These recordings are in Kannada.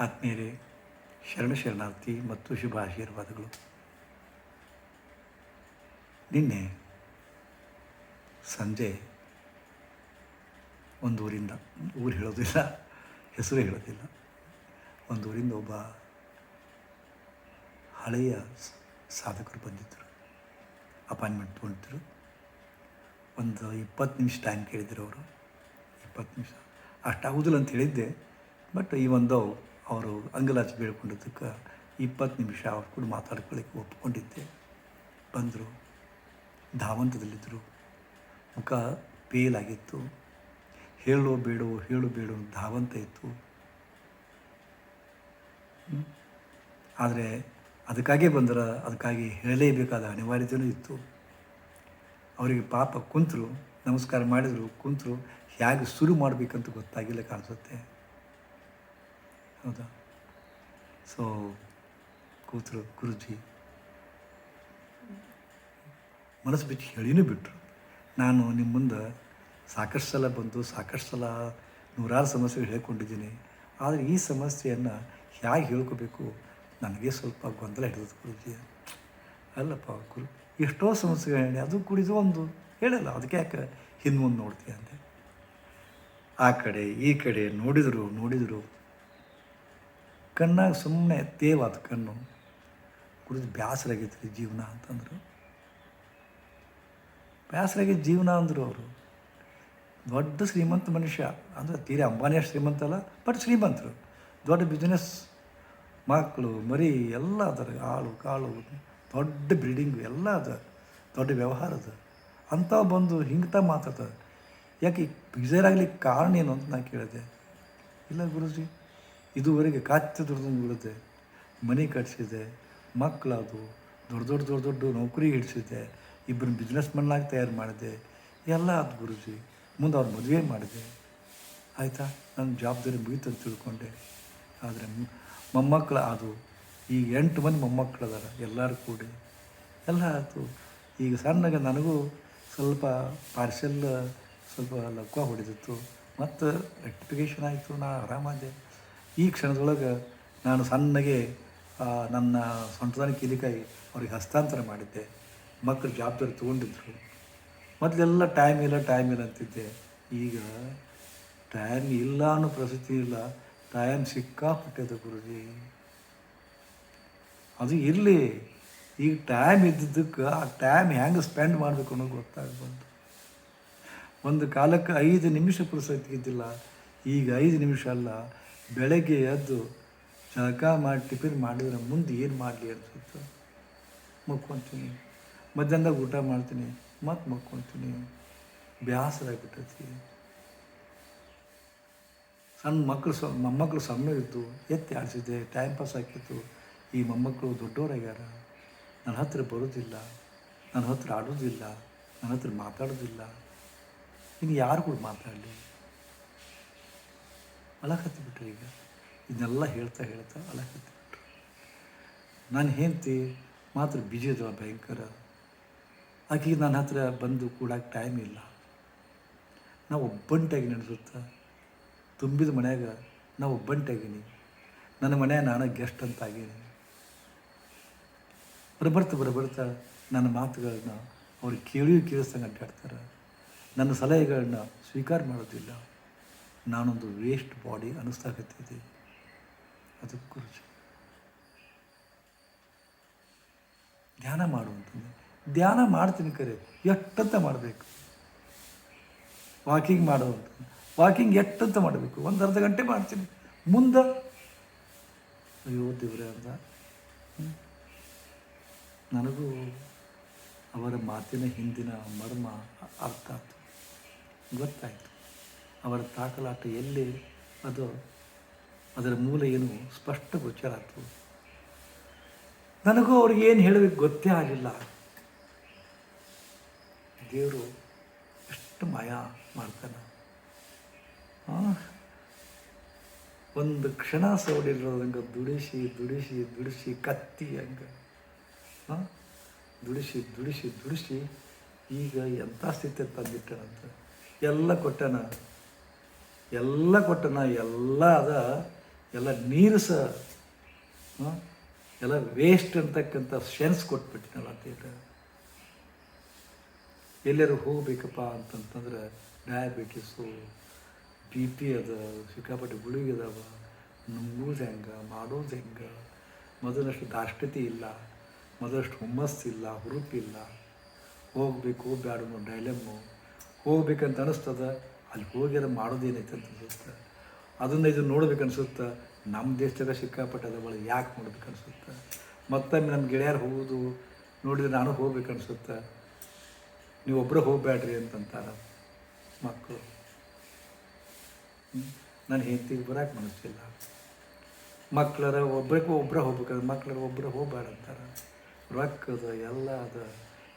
ಆತ್ಮೀಯರೇ, ಶರಣ ಶರಣಾರ್ಥಿ ಮತ್ತು ಶುಭ ಆಶೀರ್ವಾದಗಳು. ನಿನ್ನೆ ಸಂಜೆ ಒಂದು ಊರಿಂದ, ಊರು ಹೇಳೋದಿಲ್ಲ, ಹೆಸರು ಹೇಳೋದಿಲ್ಲ, ಒಂದು ಊರಿಂದ ಒಬ್ಬ ಹಳೆಯ ಸಾಧಕರು ಬಂದಿದ್ದರು, ಅಪಾಯಿಂಟ್ಮೆಂಟ್ ತೊಗೊಂಡಿದ್ದರು ಒಂದು ಇಪ್ಪತ್ತು ನಿಮಿಷ ಟೈಮ್ ಕೇಳಿದ್ರು ಅವರು. ಇಪ್ಪತ್ತು ನಿಮಿಷ ಅಷ್ಟಾಗೋದಿಲ್ಲ ಅಂತ ಹೇಳಿದ್ದೆ ಬಟ್ ಈ ಒಂದು ಅವರು ಅಂಗಲಾಚಿ ಬೀಳ್ಕೊಂಡಿದ್ದಕ್ಕೆ ಇಪ್ಪತ್ತು ನಿಮಿಷ ಅವ್ರ ಕೂಡ ಮಾತಾಡ್ಕೊಳ್ಳಿಕ್ಕೆ ಒಪ್ಕೊಂಡಿದ್ದೆ. ಬಂದರು. ಧಾವಂತದಲ್ಲಿದ್ದರು ಮುಖ ಪೇಲಾಗಿತ್ತು ಹೇಳೋ ಬೇಡೋ, ಹೇಳು ಬೇಡೋ ಧಾವಂತ ಇತ್ತು. ಆದರೆ ಅದಕ್ಕಾಗೇ ಬಂದ್ರೆ, ಅದಕ್ಕಾಗಿ ಹೇಳಲೇಬೇಕಾದ ಅನಿವಾರ್ಯತೆಯೂ ಇತ್ತು. ಅವರಿಗೆ ಪಾಪ ಕುಂತರು, ನಮಸ್ಕಾರ ಮಾಡಿದರು, ಕುಂತರು, ಹೇಗೆ ಶುರು ಮಾಡಬೇಕಂತ ಗೊತ್ತಾಗಿಲ್ಲ ಕಾಣಿಸುತ್ತೆ. ಹೌದಾ? ಸೊ ಕೂತರು ಗುರುಜಿ. ಮನಸ್ಸು ಬಿಟ್ಟು ಹೇಳಿನೂ ಬಿಟ್ಟರು ನಾನು ನಿಮ್ಮ ಮುಂದೆ ಸಾಕಷ್ಟು ಸಲ ಬಂದು, ಸಾಕಷ್ಟು ಸಲ ನೂರಾರು ಸಮಸ್ಯೆಗಳು ಹೇಳ್ಕೊಂಡಿದ್ದೀನಿ. ಆದರೆ ಈ ಸಮಸ್ಯೆಯನ್ನು ಹೇಗೆ ಹೇಳ್ಕೋಬೇಕು? ನನಗೆ ಸ್ವಲ್ಪ ಗೊಂದಲ ಹಿಡಿದು ಗುರುಜಿ. ಅಲ್ಲಪ್ಪ ಗುರು, ಎಷ್ಟೋ ಸಮಸ್ಯೆಗಳು ಹೇಳಿ ಅದು ಕುಡಿದು ಒಂದು. ಹೇಳಲ್ಲ, ಅದಕ್ಕೆ ಯಾಕೆ ಹಿಂದೆ ಮುಂದೆ ನೋಡ್ತೀಯ ಅಂದೆ. ಆ ಕಡೆ, ಈ ಕಡೆ ನೋಡಿದರು ನೋಡಿದರು. ಕಣ್ಣಾಗ ಸುಮ್ಮನೆ ತೇವಾದ ಕಣ್ಣು. ಕುಡಿದು ರೀ ಜೀವನ ಅಂತಂದರು. ಬೇಸರಾಗೈತೆ ಜೀವನ ಅಂದರು ಅವರು. ದೊಡ್ಡ ಶ್ರೀಮಂತ ಮನುಷ್ಯ, ಅಂದರೆ ತೀರಾ ಅಂಬಾನಿಯ ಶ್ರೀಮಂತ ಅಲ್ಲ, ಬಟ್ ಶ್ರೀಮಂತರು. ದೊಡ್ಡ ಬಿಸ್ನೆಸ್ ಮಕ್ಕಳು, ಮರಿ, ಎಲ್ಲ ಅದರ ಆಳು, ಕಾಳು, ದೊಡ್ಡ ಬಿಲ್ಡಿಂಗು ಎಲ್ಲ ಅದ. ದೊಡ್ಡ ವ್ಯವಹಾರ ಅದ. ಅಂಥ ಬಂದು ಹಿಂಗ್ತಾ ಮಾತಾಡ್ತಾರೆ. ಯಾಕೆ ಬಿಜರಾಗ್ಲಿಕ್ಕೆ ಕಾರಣ ಏನು ಅಂತ ನಾನು ಕೇಳಿದೆ. ಇಲ್ಲ ಗುರುಜಿ ಇದುವರೆಗೆ ಕಾತ್ಯ ದುಡ್ದು ಬಿಡುತ್ತೆ ಮನೆ ಕಟ್ಸಿದೆ, ಮಕ್ಕಳದು, ದೊಡ್ಡ ದೊಡ್ಡ ದೊಡ್ಡ ದೊಡ್ಡ ನೌಕರಿ ಹಿಡಿಸಿದೆ ಇಬ್ಬರು ಬಿಸ್ನೆಸ್ ಮನ್ನಾಗಿ ತಯಾರು ಮಾಡಿದೆ. ಎಲ್ಲ ಅದು ಗುರುಜಿ, ಮುಂದೆ ಅವ್ರ ಮದುವೆ ಮಾಡಿದೆ. ಆಯಿತಾ? ನನ್ನ ಜವಾಬ್ದಾರಿ ಮುಗೀತು ಅಂತ ತಿಳ್ಕೊಂಡೆ. ಆದರೆ ಮೊಮ್ಮಕ್ಕಳು ಅದು, ಈಗ ಎಂಟು ಮಂದಿ ಮೊಮ್ಮಕ್ಕಳು ಅದಾರ ಎಲ್ಲರೂ ಕೂಡಿ. ಎಲ್ಲ ಆಯಿತು. ಈಗ ಸಣ್ಣಗೆ ನನಗೂ ಸ್ವಲ್ಪ ಪಾರ್ಸೆಲ್ ಸ್ವಲ್ಪ ಲಕ್ವ ಹೊಡೆದಿತ್ತು. ಮತ್ತು ರೆಕ್ಟಿಫಿಕೇಷನ್ ಆಯಿತು, ನಾ ಆರಾಮಾದೆ. ಈ ಕ್ಷಣದೊಳಗೆ ನಾನು ಸಣ್ಣಗೆ ನನ್ನ ಸೊಂಟದಾನ ಕೀಲಿಕಾಯಿ ಅವ್ರಿಗೆ ಹಸ್ತಾಂತರ ಮಾಡಿದ್ದೆ. ಮಕ್ಕಳು ಜವಾಬ್ದಾರಿ ತೊಗೊಂಡಿದ್ರು. ಮೊದಲೆಲ್ಲ ಟೈಮ್ ಇಲ್ಲ ಟೈಮ್ ಇಲ್ಲ ಅಂತಿದ್ದೆ. ಈಗ ಟೈಮ್ ಇಲ್ಲ ಅನ್ನೋ ಪ್ರಸಕ್ತಿ ಇಲ್ಲ. ಟೈಮ್ ಸಿಕ್ಕಾಪಟ್ಟೆದ ಗುರುಜಿ. ಅದು ಇರಲಿ. ಈಗ ಟೈಮ್ ಇದ್ದಿದ್ದಕ್ಕೆ ಆ ಟೈಮ್ ಹೆಂಗೆ ಸ್ಪೆಂಡ್ ಮಾಡಬೇಕು ಅನ್ನೋದು ಗೊತ್ತಾಗ್ಬಂತು ಒಂದು ಕಾಲಕ್ಕೆ ಐದು ನಿಮಿಷ ಪುರುಸತಿ ಇದ್ದಿಲ್ಲ. ಈಗ ಐದು ನಿಮಿಷ ಅಲ್ಲ. ಬೆಳಗ್ಗೆ ಎದ್ದು ಜಳಕ ಮಾಡಿ ಟಿಫಿನ್ ಮಾಡಿದ್ರೆ ಮುಂದೆ ಏನು ಮಾಡಲಿ ಅನ್ಸುತ್ತೆ? ಮಕ್ಕೊತೀನಿ. ಮಧ್ಯಾಹ್ನದಾಗ ಊಟ ಮಾಡ್ತೀನಿ, ಮತ್ತೆ ಮಕ್ಕೊತೀನಿ. ಬೇಸರ ಆಗ್ಬಿಟ್ಟೈತಿ ಸಣ್ಣ ಮಕ್ಕಳು ಸ ಮೊಮ್ಮಕ್ಕಳು ಸಣ್ಣ ಇತ್ತು ಎತ್ತಿ ಆಡಿಸಿದ್ದೆ ಟೈಮ್ ಪಾಸ್ ಹಾಕಿತ್ತು. ಈ ಮೊಮ್ಮಕ್ಕಳು ದೊಡ್ಡವರಾಗ್ಯಾರ ನನ್ನ ಹತ್ರ ಬರೋದಿಲ್ಲ ನನ್ನ ಹತ್ರ ಆಡೋದಿಲ್ಲ ನನ್ನ ಹತ್ರ ಮಾತಾಡೋದಿಲ್ಲ. ಇನ್ನು ಯಾರು ಕೂಡ ಮಾತಾಡಲಿ? ಅಳಕತ್ತಿ ಬಿಟ್ರು ಈಗ. ಇದನ್ನೆಲ್ಲ ಹೇಳ್ತಾ ಹೇಳ್ತಾ ಅಳಕತ್ಬಿಟ್ರು ನಾನು ಹೆಂಡ್ತಿ, ಮಾತ್ರ ಬಿಜಿ ಅದಾವ ಭಯಂಕರ. ಆಕೆಗೆ ನನ್ನ ಹತ್ರ ಬಂದು ಕೂಡಕ್ಕೆ ಟೈಮ್ ಇಲ್ಲ. ನಾವು ಒಬ್ಬಂಟಾಗಿ ನಡೆಸುತ್ತಾ, ತುಂಬಿದ ಮನ್ಯಾಗ ನಾವು ಒಬ್ಬಂಟಾಗೀನಿ. ನನ್ನ ಮನೆ ನಾನು ಗೆಸ್ಟ್ ಅಂತ ಆಗೀನಿ. ಬರಬರ್ತಾ ಬರಬರ್ತಾ ನನ್ನ ಮಾತುಗಳನ್ನ ಅವ್ರು ಕೇಳಿಯೂ ಕೇಳಿಸ್ದಂಗೆ ಅಡ್ಡಾಡ್ತಾರೆ. ನನ್ನ ಸಲಹೆಗಳನ್ನ ಸ್ವೀಕಾರ ಮಾಡೋದಿಲ್ಲ. ನಾನೊಂದು ವೇಸ್ಟ್ ಬಾಡಿ ಅನ್ನಿಸ್ತಾಗತ್ತಿದೆ ಅದಕ್ಕೂ ಧ್ಯಾನ ಮಾಡುವಂಥದ್ದು ಧ್ಯಾನ ಮಾಡ್ತೀನಿ ಕರೆ, ಎಷ್ಟಂತ ಮಾಡಬೇಕು? ವಾಕಿಂಗ್ ಮಾಡುವಂಥದ್ದು ವಾಕಿಂಗ್ ಎಷ್ಟಂತ ಮಾಡಬೇಕು? ಒಂದು ಅರ್ಧ ಗಂಟೆ ಮಾಡ್ತೀನಿ. ಮುಂದೆ, ಅಯ್ಯೋ ದೇವರೇ ಅಂತ. ನನಗೂ ಅವರ ಮಾತಿನ ಹಿಂದಿನ ಮರ್ಮ ಅರ್ಥ ಆಯ್ತು ಗೊತ್ತಾಯಿತು. ಅವರ ತಾಕಲಾಟ ಎಲ್ಲಿ? ಅದು ಅದರ ಮೂಲ ಏನು? ಸ್ಪಷ್ಟ ಗೋಚರ ಆಯಿತು ನನಗೂ ಅವ್ರಿಗೆ ಏನು ಹೇಳಬೇಕು ಗೊತ್ತೇ ಆಗಲಿಲ್ಲ. ದೇವರು ಎಷ್ಟು ಮಾಯ ಮಾಡ್ತಾನೆ. ಒಂದು ಕ್ಷಣ ಸೌಡಿರೋದಂಗೆ ದುಡಿಸಿ ದುಡಿಸಿ ದುಡಿಸಿ, ಕತ್ತಿ ಹಂಗೆ. ಹಾಂ ದುಡಿಸಿ ದುಡಿಸಿ ದುಡಿಸಿ ಈಗ ಎಂಥ ಸ್ಥಿತಿ ತಂದಿಟ್ಟನಂತ. ಎಲ್ಲ ಕೊಟ್ಟನ. ಎಲ್ಲ ಕೊಟ್ಟನ, ಎಲ್ಲ ಅದ, ಎಲ್ಲ ನೀರು ಸಹ ಎಲ್ಲ ವೇಸ್ಟ್ ಅಂತಕ್ಕಂಥ ಸೆನ್ಸ್ ಕೊಟ್ಬಿಟ್ಟಿನಲ್ಲ ಅಂತ ಎಲ್ಲರೂ ಹೋಗ್ಬೇಕಪ್ಪ ಅಂತಂತಂದ್ರೆ ಡಯಾಬಿಟಿಸು ಬಿ ಪಿ ಅದ, ಸಿಕ್ಕಾಪಟ್ಟೆ ಗುಳಿಗೆ ಅದಾವ ನುಂಗೋದು ಹೆಂಗೆ, ಮಾಡೋದು ಹೆಂಗೆ, ಮೊದಲಷ್ಟು ದಾಷ್ಟತೆ ಇಲ್ಲ, ಮೊದಲಷ್ಟು ಹುಮ್ಮಸ್ಸಿಲ್ಲ ಹುರುಪಿಲ್ಲ, ಹೋಗ್ಬೇಕು ಅನ್ನೋ ಡೈಲೆಮ್ಮು ಹೋಗ್ಬೇಕಂತ ಅನಿಸ್ತದ. ಅಲ್ಲಿ ಹೋಗಿ ಅದು ಮಾಡೋದೇನೈತೆ ಅಂತ ಅನಿಸುತ್ತೆ ಅದನ್ನು ಇದು ನೋಡ್ಬೇಕು ಅನ್ಸುತ್ತೆ? ನಮ್ಮ ದೇಶದಾಗ ಸಿಕ್ಕಾಪಟ್ಟೆ ಅದ ಯಾಕೆ ನೋಡ್ಬೇಕು ಅನ್ಸುತ್ತೆ? ಮತ್ತೊಮ್ಮೆ ನಮ್ಮ ಗೆಳೆಯರು ಹೋಗೋದು ನೋಡಿದ್ರೆ ನಾನು ಹೋಗ್ಬೇಕು ಅನ್ಸುತ್ತೆ? ನೀವು ಅಂತಂತಾರ ಹೋಗಬೇಡ್ರಿ ಅಂತಂತಾರೆ ಮಕ್ಕಳು ನನ್ನ ಹೆಂಡತಿಗೆ ಬರೋಕೆ ಮನಸ್ಸಿಲ್ಲ ಮಕ್ಕಳರ ಒಬ್ರಿಗೂ ಒಬ್ಬರೇ ಹೋಗ್ಬೇಕಾದ್ರೆ ಮಕ್ಕಳರ ಒಬ್ಬರೇ ಹೋಗ್ಬೇಡ ಅಂತಾರೆ. ರೊಕ್ಕದ ಎಲ್ಲ ಅದ.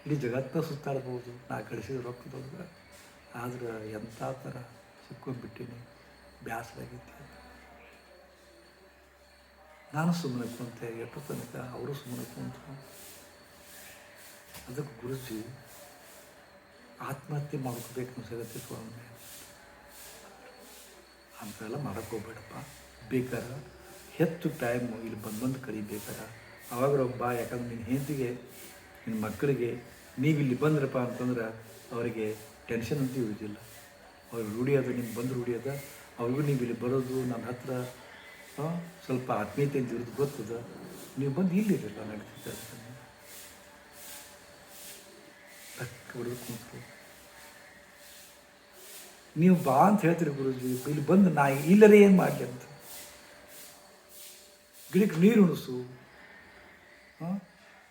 ಇಡೀ ಜಗತ್ತ ಸುತ್ತಾಡ್ಬೋದು. ನಾ ಕಳಿಸಿದ ರೊಕ್ಕದೊಳಗೆ ಆದ್ರೆ ಎಂಥ ಥರ ಸಿಕ್ಕೊಂಡ್ಬಿಟ್ಟಿನಿ. ಬ್ಯಾಸರಾಗೈತಿ ನಾನು ಸುಮ್ಮನೆ ಕುಂತೆ, ಎಷ್ಟು ತನಕ ಅವರು ಸುಮ್ಮನೆ ಕುಂತು ಅದಕ್ಕೆ ಗುರುಜಿ ಆತ್ಮಹತ್ಯೆ ಮಾಡ್ಕೋಬೇಕು ಅನ್ಸಗತ್ತೆ ಸ್ವಾಮಿ. ಅಂತೆಲ್ಲ ಹೋಗ್ಬೇಡಪ್ಪ. ಬೇಕಾರ ಹೆಚ್ಚು ಟೈಮು ಇಲ್ಲಿ ಬಂದು ಬಂದು ಕರಿಬೇಕಾರ ಅವಾಗ ಒಬ್ಬ ಯಾಕಂದ್ರೆ ನಿನ್ನ ಹೆಂಡತಿಗೆ, ನಿನ್ನ ಮಕ್ಕಳಿಗೆ ನೀವು ಇಲ್ಲಿ ಬಂದ್ರಪ್ಪ ಅಂತಂದ್ರೆ ಅವರಿಗೆ ಟೆನ್ಷನ್ ಅಂತೂ ಇರೋದಿಲ್ಲ ಅವ್ರು ರೂಢಿ ಅದ ನಿಮ್ಗೆ ಬಂದು ರೂಢಿ ಅದ ಅವ್ರಿಗೂ ನೀವು ಇಲ್ಲಿ ಬರೋದು, ನನ್ನ ಹತ್ರ ಸ್ವಲ್ಪ ಸ್ವಲ್ಪ ಅಂತ ಇರೋದು ಗೊತ್ತದ? ನೀವು ಬಂದು ಇಲ್ಲಿರಲ್ಲ ನಡೀತಿದ್ದ ನೀವು ಬಾ ಅಂತ ಹೇಳ್ತೀರಿ ಗುರುಜಿ, ಇಲ್ಲಿ ಬಂದು ನಾ ಇಲ್ಲರೇ ಏನು ಮಾಡಲಿ ಅಂತ. ಗಿಡಕ್ಕೆ ನೀರು ಉಣಿಸು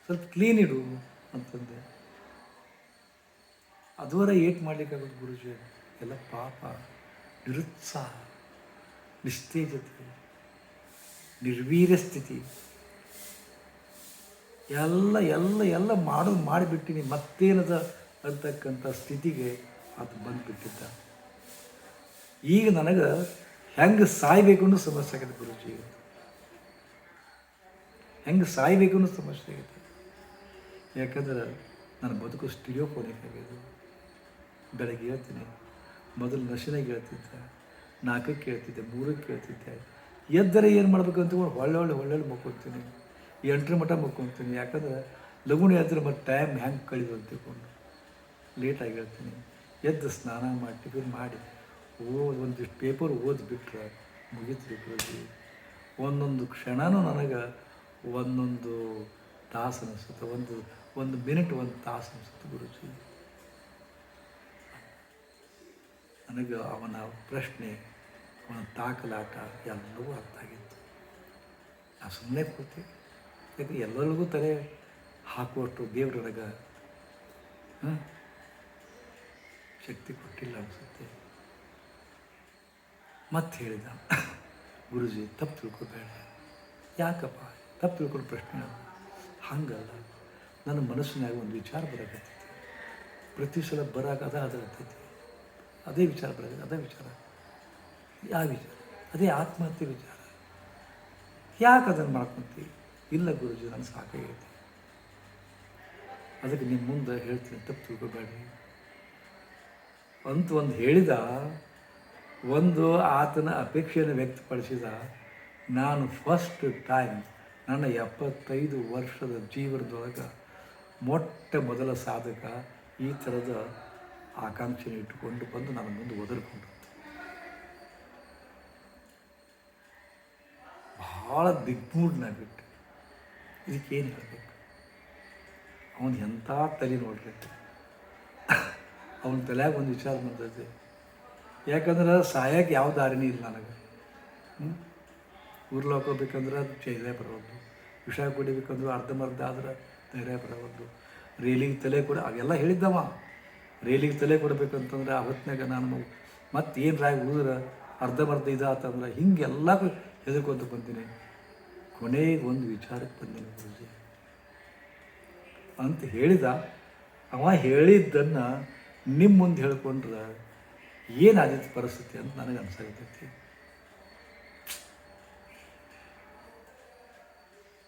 ಸ್ವಲ್ಪ ಕ್ಲೀನ್ ಇಡು ಅಂತಂದೆ. ಅದುವರ ಏಟ್ ಮಾಡ್ಲಿಕ್ಕಾಗೋದು ಗುರುಜಿ. ಎಲ್ಲ ಪಾಪ, ನಿರುತ್ಸಾಹ ನಿಸ್ತೇಜತೆ ನಿರ್ವೀರ್ಯ ಸ್ಥಿತಿ. ಎಲ್ಲ ಎಲ್ಲ ಎಲ್ಲ ಮಾಡೋದು ಮಾಡಿಬಿಟ್ಟಿನಿ, ಮತ್ತೇನದ ಅಂತಕ್ಕಂಥ ಸ್ಥಿತಿಗೆ ಅದು ಬಂದುಬಿಟ್ಟಿದ್ದ. ಈಗ ನನಗೆ ಹೆಂಗೆ ಸಾಯ್ಬೇಕು ಅನ್ನೋ ಸಮಸ್ಯೆ ಆಗಿದೆ ಗುರುಜಿ. ಹೆಂಗೆ ಸಾಯ್ಬೇಕು ಅನ್ನೋ ಸಮಸ್ಯೆ ಆಗಿದೆ. ಯಾಕಂದ್ರೆ ನನ್ನ ಬದುಕು ಸ್ಟಿಡಿಯೋ ಫೋನಿಗೆ ಆಗಿದೆ. ಬೆಳಗ್ಗೆ ಹೇಳ್ತೀನಿ. ಮೊದಲು ನಶಿನಾಗ ಹೇಳ್ತಿದ್ದೆ. ನಾಲ್ಕಕ್ಕೆ ಹೇಳ್ತಿದ್ದೆ ಮೂರಕ್ಕೆ ಹೇಳ್ತಿದ್ದೆ ಎದ್ದರೆ ಏನು ಮಾಡಬೇಕು ಅಂತ ಒಳ್ಳೆ ಒಳ್ಳೆ ಒಳ್ಳೊಳ್ಳೆ ಮಕ್ಕೊತೀನಿ. ಎಂಟ್ರ ಮಠ ಮಕ್ಕೊತೀನಿ. ಯಾಕಂದ್ರೆ ಲಗುಣಿ ಎದ್ದರೆ ಮತ್ತೆ ಟೈಮ್ ಹೆಂಗೆ ಕಳಿದು ಅಂತ ತಿಳ್ಕೊಂಡು ಲೇಟಾಗಿ ಹೇಳ್ತೀನಿ. ಎದ್ದು ಸ್ನಾನ ಮಾಡಿ, ಟಿಫಿನ್ ಮಾಡಿ, ಓದ್ ಒಂದಿಷ್ಟು ಪೇಪರ್ ಓದ್ಬಿಟ್ರೆ ಮುಗಿತು ಒಂದೊಂದು ಕ್ಷಣವೂ ನನಗೆ ಒಂದೊಂದು ತಾಸು ಅನಿಸುತ್ತೆ. ಒಂದು ಒಂದು ಮಿನಿಟ್ ಒಂದು ತಾಸು ಅನಿಸುತ್ತೆ ಗುರುಜಿ. ನನಗೆ ಅವನ ಪ್ರಶ್ನೆ, ಅವನ ತಾಕಲಾಟ ಎಲ್ಲವೂ ಅರ್ಥ ಆಗಿತ್ತು. ನಾ ಸುಮ್ಮನೆ ಕೂತೆ. ಯಾಕೆ ಎಲ್ಲರಿಗೂ ತಲೆ ಹಾಕುವಷ್ಟು ದೇವ್ರು ನನಗೆ, ಹಾಂ, ಶಕ್ತಿ ಕೊಟ್ಟಿಲ್ಲ ಅನಿಸುತ್ತೆ. ಮತ್ತೆ ಹೇಳಿದ, ಗುರುಜಿ ತಪ್ಪು ತಿಳ್ಕೊಬೇಡ. ಯಾಕಪ್ಪ? ತಪ್ಪು ತಿಳ್ಕೊಂಡು ಪ್ರಶ್ನೆ. ಹಂಗಲ್ಲ. ನನ್ನ ಮನಸ್ಸಿನಾಗ ಒಂದು ವಿಚಾರ ಬರಕತ್ತೈತಿ. ಪ್ರತಿ ಸಲ ಬರಕದ ಅದ ಅದರತ್ತೈತಿ ಅದೇ ವಿಚಾರ ಬರೋದು ಅದೇ ವಿಚಾರ. ಯಾವ ವಿಚಾರ? ಅದೇ ಆತ್ಮಹತ್ಯೆ ವಿಚಾರ. ಯಾಕೆ ಅದನ್ನು ಮಾಡ್ಕೊಂತೀವಿ ಇಲ್ಲ ಗುರುಜಿ ನನಗೆ ಸಾಕಾಗೈತಿ ಅದಕ್ಕೆ ನಿಮ್ಮ ಮುಂದೆ ಹೇಳ್ತೀನಿ, ತಪ್ಪು ತಿಳ್ಕೊಬೇಡಿ. ಅಂತ ಒಂದು ಹೇಳಿದ, ಒಂದು ಆತನ ಅಪೇಕ್ಷೆಯನ್ನು ವ್ಯಕ್ತಪಡಿಸಿದ, ನಾನು ಫಸ್ಟ್ ಟೈಮ್ ನನ್ನ ಎಪ್ಪತ್ತೈದು ವರ್ಷದ ಜೀವನದೊಳಗೆ ಮೊಟ್ಟ ಮೊದಲ ಸಾಧಕ ಈ ಥರದ ಆಕಾಂಕ್ಷೆನ ಇಟ್ಟುಕೊಂಡು ಬಂದು ನನ್ನ ಮುಂದೆ ಒದರ್ಕೊಂಡು. ಭಾಳ ಬಿಟ್ಟು ಇದಕ್ಕೇನು ಹೇಳಬೇಕು? ಅವನು ಎಂಥ ತಲೆ ನೋಡ್ರಿ ಅವನ ತಲೆಯಾಗ ಒಂದು ವಿಚಾರ ಬಂದೈತೆ. ಯಾಕಂದ್ರೆ ಸಾಯಕ್ಕೆ ಯಾವ ದಾರಿನೇ ಇಲ್ಲ ನನಗೆ. ಊರ್ಲೋಕ್ ಹೋಗ್ಬೇಕಂದ್ರೆ ಧೈರ್ಯ ಬರೋದು ವಿಷ ಕುಡಿಬೇಕಂದ್ರೆ ಅರ್ಧಂಬರ್ಧ ಆದ್ರೆ ಧೈರ್ಯ ಬರಬಾರ್ದು ರೇಲಿಂಗ್ ತಲೆ ಕೂಡ ಅವೆಲ್ಲ ಹೇಳಿದ್ದವ. ರೇಲಿಗೆ ತಲೆ ಕೊಡ್ಬೇಕಂತಂದ್ರೆ ಹೊತ್ತಿನಾಗ ನಾನು ಮತ್ತೆ ಏನು ಅರ್ಧ ಉಳಿದ್ರೆ ಅರ್ಧಂಬರ್ಧ ಇದಾತಂದ್ರೆ ಹಿಂಗೆಲ್ಲ ಹೆದರ್ಕೊಂತ ಬಂದಿನಿ. ಕೊನೆಗೆ ಒಂದು ವಿಚಾರಕ್ಕೆ ಬಂದಿನಿ ಗುರುಜಿ. ಅಂತ ಹೇಳಿದ, ಅವ ಹೇಳಿದ್ದನ್ನು ನಿಮ್ಮ ಮುಂದೆ ಹೇಳ್ಕೊಂಡ್ರೆ ಏನಾದಿತ್ತು ಪರಿಸ್ಥಿತಿ ಅಂತ ನನಗೆ ಅನ್ಸಾಗತೈತಿ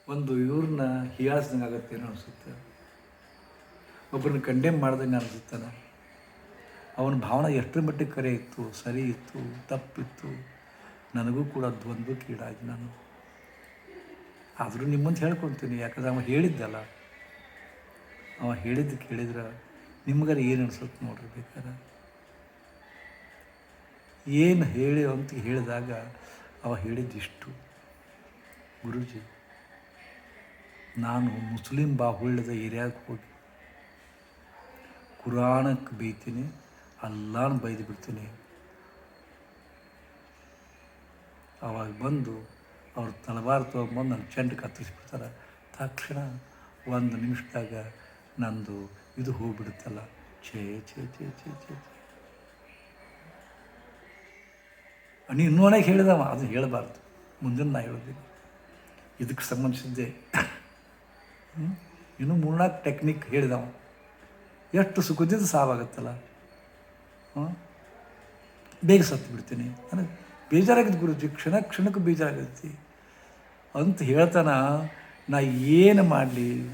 ಒಂದು ಇವ್ರನ್ನ ಹೀಯಾಳ್ಸ್ದಂಗೆ ಆಗತ್ತೇನೋ ಅನಿಸುತ್ತೆ. ಒಬ್ಬರನ್ನ ಕಂಡೆಮ್ ಮಾಡ್ದಂಗೆ ಅನಿಸುತ್ತಾನೆ. ಅವನ ಭಾವನೆ ಎಷ್ಟರ ಮಟ್ಟಿಗೆ ಕರೆ ಇತ್ತು, ಸರಿ ಇತ್ತು, ತಪ್ಪಿತ್ತು, ನನಗೂ ಕೂಡ ದ್ವಂದ್ವಕ್ಕೀಡಾಗಿ ನಾನು. ಆದರೂ ನಿಮ್ಮಂತ ಹೇಳ್ಕೊತೀನಿ, ಯಾಕಂದ್ರೆ ಅವ ಹೇಳಿದ್ದಲ್ಲ. ಅವ ಹೇಳಿದ್ದು ಕೇಳಿದ್ರೆ ನಿಮ್ಗಾರ ಏನು ಅನ್ಸುತ್ತೆ ನೋಡ್ರಿ ಬೇಕಾರೆ ಏನು ಹೇಳಿ ಅಂತ ಹೇಳಿದಾಗ ಅವ ಹೇಳಿದ್ದಿಷ್ಟು ಗುರುಜಿ, ನಾನು ಮುಸ್ಲಿಂ ಬಾಹುಳ್ಯದ ಏರಿಯಾಗೆ ಹೋಗಿ ಕುರಾಣಕ್ಕೆ ಬೈತೀನಿ. ಅಲ್ಲಾನು ಬೈದು ಬಿಡ್ತೀನಿ. ಅವಾಗ ಬಂದು ಅವ್ರು ತಲವಾರು ತೊಗೊಂಬಂದು ನನ್ನ ಚೆಂಡು ಕತ್ತರಿಸ್ಬಿಡ್ತಾರೆ ತಕ್ಷಣ ಒಂದು ನಿಮಿಷದಾಗ ನಂದು ಇದು ಹೋಗ್ಬಿಡುತ್ತಲ್ಲ. ಛೇ ಛೇ ಛೇ ಛೇ ಛೇ ಛೇ. ನೀನು ಇನ್ನೂ ಹೇಳಿದವ ಅದು ಹೇಳಬಾರ್ದು. ಮುಂದಿನ ನಾ ಹೇಳಿದ್ವಿ ಇದಕ್ಕೆ ಸಂಬಂಧಿಸಿದ್ದೆ. ಇನ್ನೂ ಮೂರ್ನಾಲ್ಕು ಟೆಕ್ನಿಕ್ ಹೇಳಿದವ. ಎಷ್ಟು ಸುಖದಿಂದ ಸಾವಾಗತ್ತಲ್ಲ. ಬೇಗ ಸತ್ತು ಬಿಡ್ತೀನಿ. ನನಗೆ ಬೇಜಾರಾಗಿದ್ದು ಗುರುಜಿ, ಕ್ಷಣ ಕ್ಷಣಕ್ಕೂ ಬೇಜಾರಾಗಿರ್ತಿ ಅಂತ ಹೇಳ್ತಾನ, ನಾ ಏನು ಮಾಡಲಿ,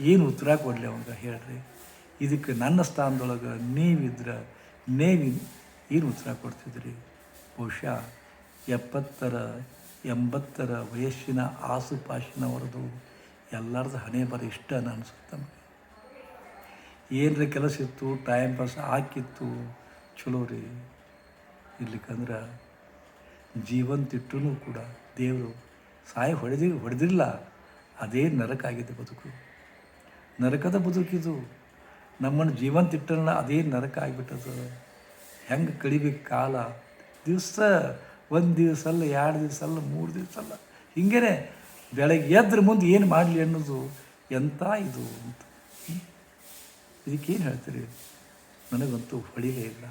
ಏನು ಉತ್ತರ ಕೊಡಲಿ ಅವಂಗೆ ಹೇಳ್ರಿ. ಇದಕ್ಕೆ ನನ್ನ ಸ್ಥಾನದೊಳಗೆ ನೀವಿದ್ರೆ, ನೇವಿ ಏನು ಉತ್ತರ ಕೊಡ್ತಿದ್ರಿ? ಬಹುಶಃ ಎಪ್ಪತ್ತರ, ಎಂಬತ್ತರ ವಯಸ್ಸಿನ ಆಸುಪಾಸಿನವರದು ಎಲ್ಲರದ್ದು ಹಣೆ ಬರ ಇಷ್ಟ ಅನಿಸುತ್ತೆ ನಮಗೆ. ಏನರ ಕೆಲಸ ಇತ್ತು ಟೈಮ್ ಪಾಸ್ ಹಾಕಿತ್ತು ಚಲೋ ರೀ. ಇರ್ಲಿಕ್ಕಂದ್ರೆ ಜೀವಂತಿಟ್ಟು ಕೂಡ ದೇವರು ಸಾಯ ಹೊಡೆದಿ, ಹೊಡೆದಿಲ್ಲ. ಅದೇ ನರಕ ಆಗಿದೆ ಬದುಕು. ನರಕದ ಬದುಕಿದು ನಮ್ಮನ್ನು ಜೀವಂತಿಟ್ಟನ್ನ ಅದೇ ನರಕ ಆಗಿಬಿಟ್ಟದ ಹೆಂಗೆ ಕಳಿಬೇಕು ಕಾಲ? ದಿವಸ ಒಂದು ದಿವಸ ಅಲ್ಲ ಎರಡು ದಿವಸ ಅಲ್ಲ ಮೂರು ದಿವಸ ಅಲ್ಲ ಹಿಂಗೇ ಬೆಳಗ್ಗೆ ಎದ್ರ ಮುಂದೆ ಏನು ಮಾಡಲಿ ಅನ್ನೋದು ಎಂಥ ಇದು ಅಂತ? ಇದಕ್ಕೇನು ಹೇಳ್ತೀರಿ? ನನಗಂತೂ ಹೊಳಿಲೇ ಇಲ್ಲ.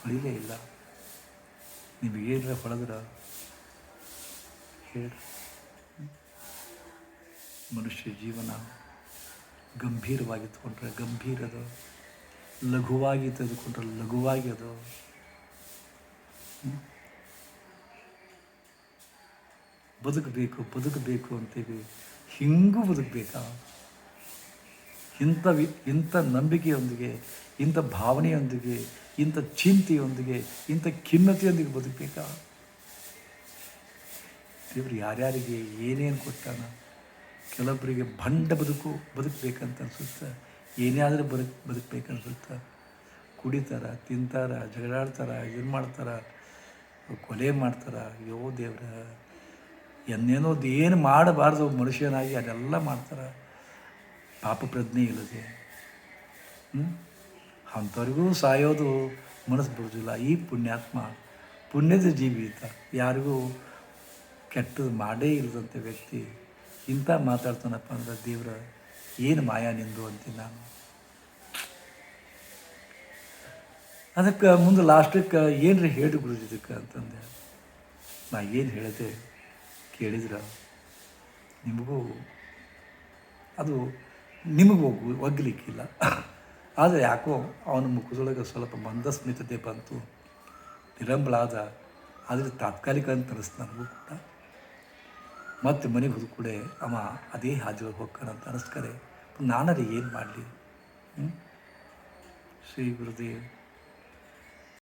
ಹೊಳಿಲೇ ಇಲ್ಲ. ನಿಮಗೇನ್ರ ಫಳದ್ರ ಹೇಳ್ರಿ? ಮನುಷ್ಯ ಜೀವನ ಗಂಭೀರವಾಗಿ ತಗೊಂಡ್ರೆ ಗಂಭೀರ ಅದು ಲಘುವಾಗಿ ತೆಗೆದುಕೊಂಡ್ರೆ ಲಘುವಾಗಿ ಅದು? ಬದುಕಬೇಕು ಬದುಕಬೇಕು ಅಂತೀವಿ ಹಿಂಗೂ ಬದುಕಬೇಕಾ? ಇಂಥ ವಿ, ಇಂಥ ನಂಬಿಕೆಯೊಂದಿಗೆ ಇಂಥ ಭಾವನೆಯೊಂದಿಗೆ, ಇಂಥ ಚಿಂತೆಯೊಂದಿಗೆ, ಇಂಥ ಖಿನ್ನತೆಯೊಂದಿಗೆ ಬದುಕಬೇಕಾ? ದೇವರು ಯಾರ್ಯಾರಿಗೆ ಏನೇನು ಕೊಟ್ಟಾನ, ಕೆಲವೊಬ್ಬರಿಗೆ ಭಂಡ ಬದುಕು, ಬದುಕಬೇಕಂತ ಅನ್ಸುತ್ತೆ? ಏನೇ ಆದರೂ ಬದುಕ್ ಬದುಕಬೇಕನ್ಸುತ್ತೆ ಕುಡಿತಾರ, ತಿಂತಾರ, ಜಗಳಾಡ್ತಾರ, ಇದು ಮಾಡ್ತಾರ, ಕೊಲೆ ಮಾಡ್ತಾರ? ಯೋ ದೇವ್ರ, ಎನ್ನೇನೋ ಏನು ಮಾಡಬಾರ್ದು ಮನುಷ್ಯನಾಗಿ, ಅದೆಲ್ಲ ಮಾಡ್ತಾರೆ. ಪಾಪ ಪ್ರಜ್ಞೆ ಇಲ್ಲದೆ. ಹ್ಞೂ ಅಂಥವ್ರಿಗೂ ಸಾಯೋದು ಮನಸ್ಸು ಬರೋದಿಲ್ಲ ಈ ಪುಣ್ಯಾತ್ಮ ಪುಣ್ಯದ ಜೀವಿತ. ಯಾರಿಗೂ ಕೆಟ್ಟದ್ದು ಮಾಡೇ ಇಲ್ಲದಂಥ ವ್ಯಕ್ತಿ ಇಂಥ ಮಾತಾಡ್ತಾನಪ್ಪ ಅಂದ್ರೆ ದೇವ್ರ ಏನು ಮಾಯಾ ನಿಂದು ಅಂತೀನಿ ನಾನು. ಅದಕ್ಕೆ ಮುಂದೆ ಲಾಸ್ಟಕ್ಕೆ ಏನ್ರಿ ಹೇಳಿ ಗುರುಜಿದಕ್ಕೆ ಅಂತಂದೆ. ನಾ ಏನು ಹೇಳಿದೆ ಕೇಳಿದ್ರ ನಿಮಗೂ ಅದು ನಿಮಗೂ ಒಗ್ಗು ಒಗ್ಗಲಿಕ್ಕಿಲ್ಲ ಆದರೆ ಯಾಕೋ ಅವನ ಮುಖದೊಳಗೆ ಸ್ವಲ್ಪ ಮಂದಸ್ಮಿತತೆ ಬಂತು. ನಿರಂಬಳಾದ, ಆದರೆ ತಾತ್ಕಾಲಿಕ ಅಂತ ಅನಿಸ್ತು ನನಗೂ ಕೂಡ. ಮತ್ತೆ ಮನೆಗೆ ಹೋದ ಕೂಡ ಅವ ಅದೇ ಹಾದಿಯೊಳಗೆ ಹೋಗ್ತಾನೆ ಅಂತ ಅನಿಸ್ಕರೆ. ನಾನರಿ ಏನು ಮಾಡಲಿ? ಶ್ರೀ ಗುರುದೇವ್.